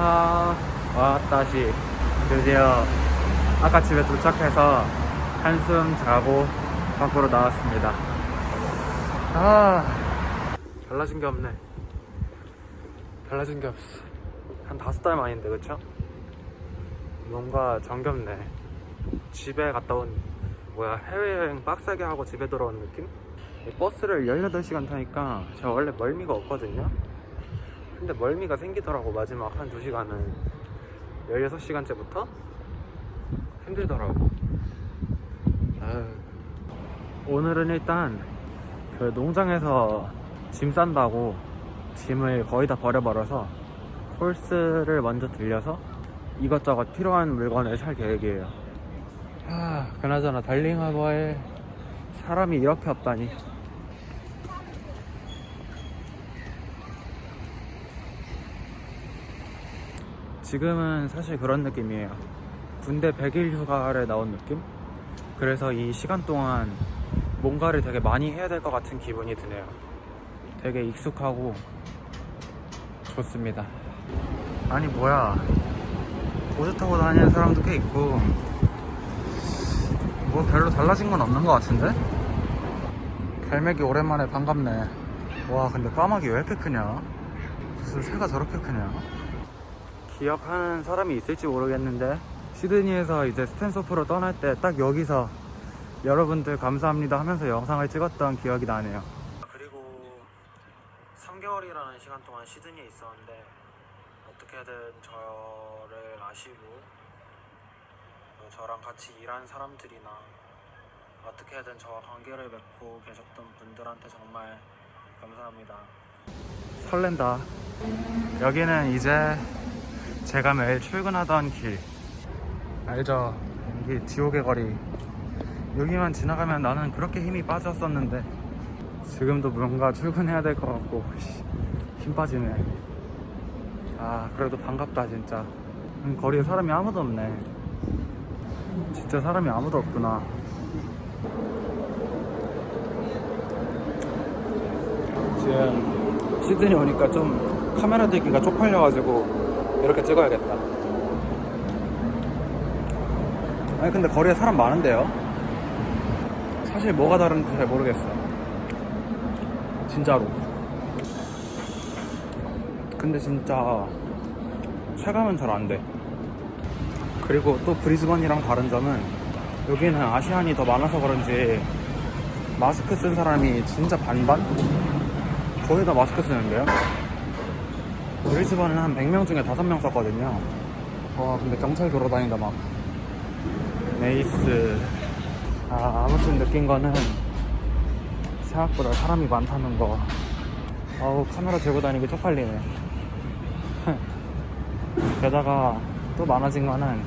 알로하 와다시. 드디어 아까 집에 도착해서 한숨 자고 밖으로 나왔습니다. 아 달라진 게 없네. 달라진 게 없어. 한 다섯 달 만인데 그쵸? 뭔가 정겹네. 집에 갔다 온 뭐야 해외여행 빡세게 하고 집에 돌아온 느낌? 이 버스를 18시간 타니까 제가 원래 멀미가 없거든요 근데 멀미가 생기더라고 마지막 한 2시간은. 16시간째부터? 힘들더라고. 오늘은 일단 그 농장에서 짐 싼다고 짐을 거의 다 버려버려서 홀스를 먼저 들려서 이것저것 필요한 물건을 살 계획이에요. 하, 그나저나 달링하고 할 사람이 이렇게 없다니 지금은 사실 그런 느낌이에요. 군대 100일 휴가를 나온 느낌? 그래서 이 시간 동안 뭔가를 되게 많이 해야 될 것 같은 기분이 드네요. 되게 익숙하고 좋습니다. 아니, 뭐야. 보드 타고 다니는 사람도 꽤 있고, 뭐 별로 달라진 건 없는 것 같은데? 갈매기 오랜만에 반갑네. 와, 근데 까마귀 왜 이렇게 크냐? 무슨 새가 저렇게 크냐? 기억하는 사람이 있을지 모르겠는데 시드니에서 이제 스탠소프로 떠날 때 딱 여기서 여러분들 감사합니다 하면서 영상을 찍었던 기억이 나네요. 그리고 3개월이라는 시간 동안 시드니에 있었는데 어떻게든 저를 아시고 어, 저랑 같이 일한 사람들이나 어떻게든 저와 관계를 맺고 계셨던 분들한테 정말 감사합니다. 설렌다. 여기는 이제 제가 매일 출근하던 길. 알죠? 여기 지옥의 거리. 여기만 지나가면 나는 그렇게 힘이 빠졌었는데. 지금도 뭔가 출근해야 될 것 같고 씨, 힘 빠지네. 아 그래도 반갑다 진짜. 음, 거리에 사람이 아무도 없네. 진짜 사람이 아무도 없구나. 지금 시드니 오니까 좀 카메라 들기가 쪽팔려가지고 이렇게 찍어야겠다. 아니 근데 거리에 사람 많은데요? 사실 뭐가 다른지 잘 모르겠어. 진짜로. 근데 진짜 체감은 잘 안 돼. 그리고 또 브리즈번이랑 다른 점은 여기는 아시안이 더 많아서 그런지 마스크 쓴 사람이 진짜 반반? 거의 다 마스크 쓰는데요? 브리즈번은 한 100명 중에 5명 썼거든요. 와, 근데 경찰 돌아다닌다, 막. 메이스. 아, 아무튼 느낀 거는 생각보다 사람이 많다는 거. 아우, 카메라 들고 다니기 쪽팔리네. 게다가 또 많아진 거는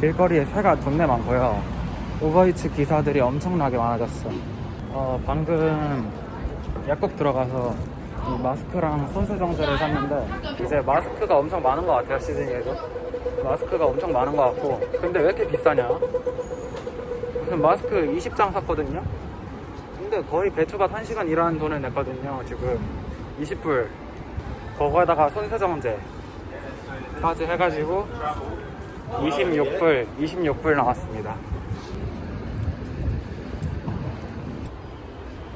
길거리에 새가 존내 많고요. 우버이츠 기사들이 엄청나게 많아졌어. 어, 방금 약국 들어가서 이 마스크랑 손수정제를 샀는데 이제 마스크가 엄청 많은 것 같아요 시드니에도 마스크가 엄청 많은 것 같고. 근데 왜 이렇게 비싸냐? 무슨 마스크 20장 샀거든요? 근데 거의 배추밭 1시간 일하는 돈을 냈거든요 지금. 20불. 그거에다가 손세정제. 까지 해가지고 26불 26불 나왔습니다.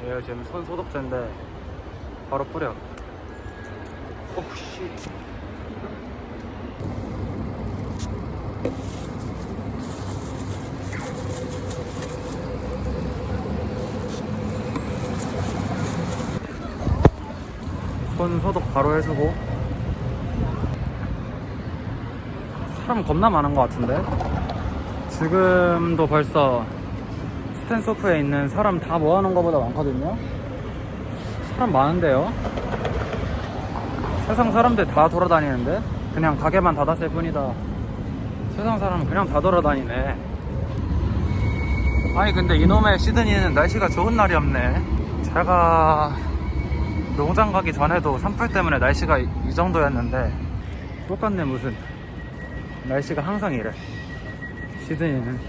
얘가 지금 손 소독제인데 바로 뿌려. 오씨. 손 소독 바로 해주고 사람 겁나 많은 것 같은데 지금도 벌써 스탠소프에 있는 사람 다 모아놓은 것보다 많거든요 사람 많은데요. 세상 사람들 다 돌아다니는데 그냥 가게만 닫았을 뿐이다. 세상 사람은 그냥 다 돌아다니네. 아니 근데 이놈의 시드니는 날씨가 좋은 날이 없네. 제가 농장 가기 전에도 산불 때문에 날씨가 이, 이 정도였는데 똑같네 무슨. 날씨가 항상 이래. 시드니는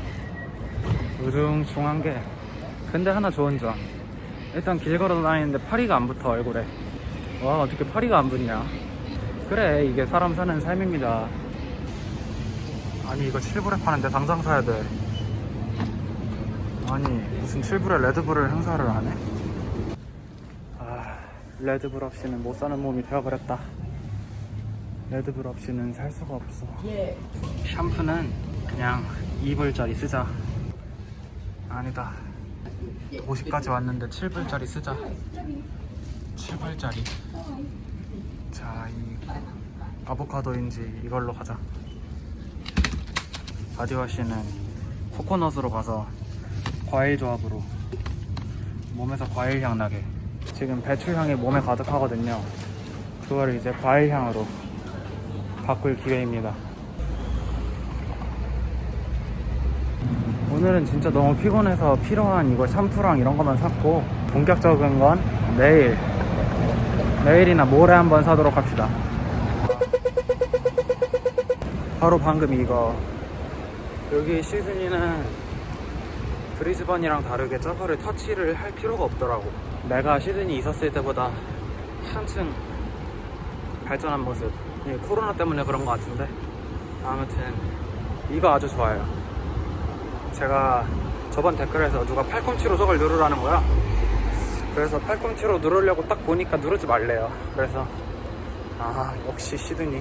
우중충한 게 근데 하나 좋은 점 일단 길 걸어 다니는데 파리가 안 붙어 얼굴에. 와 어떻게 파리가 안 붙냐. 그래 이게 사람 사는 삶입니다. 아니 이거 7불에 파는데 당장 사야 돼. 아니 무슨 7불에 레드불을 행사를 하네 아 레드불 없이는 못 사는 몸이 되어버렸다. 레드불 없이는 살 수가 없어. 샴푸는 그냥 2불짜리 쓰자. 아니다 50까지 왔는데 7불짜리 쓰자 7불짜리 자, 이 아보카도인지 이걸로 가자. 바디워시는 코코넛으로 가서 과일 조합으로 몸에서 과일 향 나게. 지금 배추 향이 몸에 가득하거든요. 그거를 이제 과일 향으로 바꿀 기회입니다. 오늘은 진짜 너무 피곤해서 필요한 이거 샴푸랑 이런 것만 샀고 본격적인 건 내일 내일이나 모레 한번 사도록 합시다. 바로 방금 이거 여기 시드니는 브리즈번이랑 다르게 저거를 터치를 할 필요가 없더라고. 내가 시드니 있었을 때보다 한층 발전한 모습. 이 코로나 때문에 그런 것 같은데 아무튼 이거 아주 좋아요. 제가 저번 댓글에서 누가 팔꿈치로 저걸 누르라는 거야. 그래서 팔꿈치로 누르려고 딱 보니까 누르지 말래요. 그래서 아 역시 시드니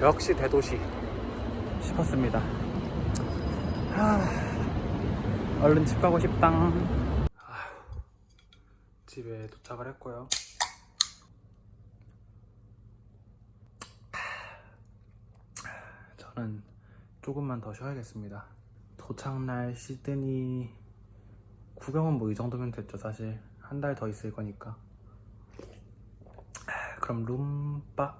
역시 대도시 싶었습니다. 하, 얼른 집 가고 싶당. 아휴, 집에 도착을 했고요. 저는 조금만 더 쉬어야겠습니다. 도착날 시드니 구경은 뭐 이 정도면 됐죠. 사실 한 달 더 있을 거니까. 그럼 룸바